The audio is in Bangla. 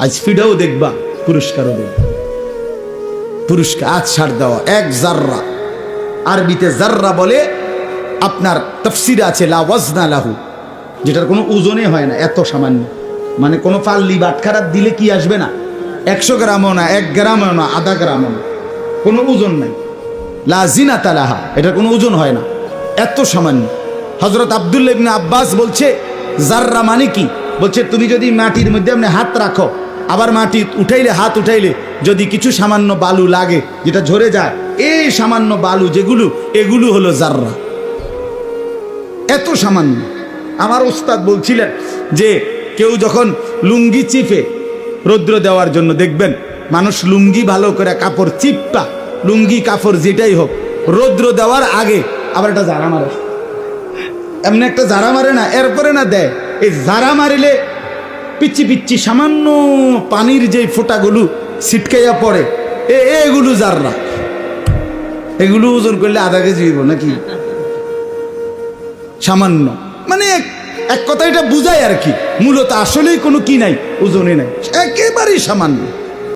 আজ ফিডাও দেখবা, পুরস্কারও পুরস্কার, আজ ছাড় দেওয়া, এক জাররা। আরবিতে জাররা বলে, আপনার তফসির আছে, লা ওয়াজনা লাহু, যেটার কোনো ওজনে হয় না, এত সামান্য। মানে কোনো পাল্লি বাটখারাত দিলে কি আসবে না? একশো গ্রামও না, এক গ্রামও না, আধা গ্রামও না। কোনো ওজন নাই। লাজিনা তালাহা এটার কোনো ওজন হয় না। এত সামান্য। হজরত আবদুল্লা আব্বাস বলছে, জাররা মানে কি? বলছে, তুমি যদি মাটির মধ্যে আপনি হাত রাখো আবার মাটি উঠাইলে, হাত উঠাইলে যদি কিছু সামান্য বালু লাগে, যেটা ঝরে যায়, এই সামান্য বালু যেগুলো, এগুলো হলো জাররা। এত সামান্য। আমার ওস্তাদ বলছিলেন যে, কেউ যখন লুঙ্গি চিপে রৌদ্র দেওয়ার জন্য দেখবেন, মানুষ লুঙ্গি ভালো করে কাপড় চিপটা লুঙ্গি কাপড় যেটাই হোক, রৌদ্র দেওয়ার আগে আবার একটা জারা মারে। এমনি একটা জারা মারে না, এরপরে না দেয়। এই জারা মারিলে পিচ্ছি পিচ্ছি সামান্য পানির যে ফোটাগুলো ছিটকাইয়া পড়ে, এ এগুলো জাররা এগুলো ওজন করলে আধা কেজি হইব নাকি? সামান্য। মানে এক কথা এটা বুঝায় আর কি। মূলত আসলেই কোনো কি নাই ওজনে নাই। একেবারেই সামান্য।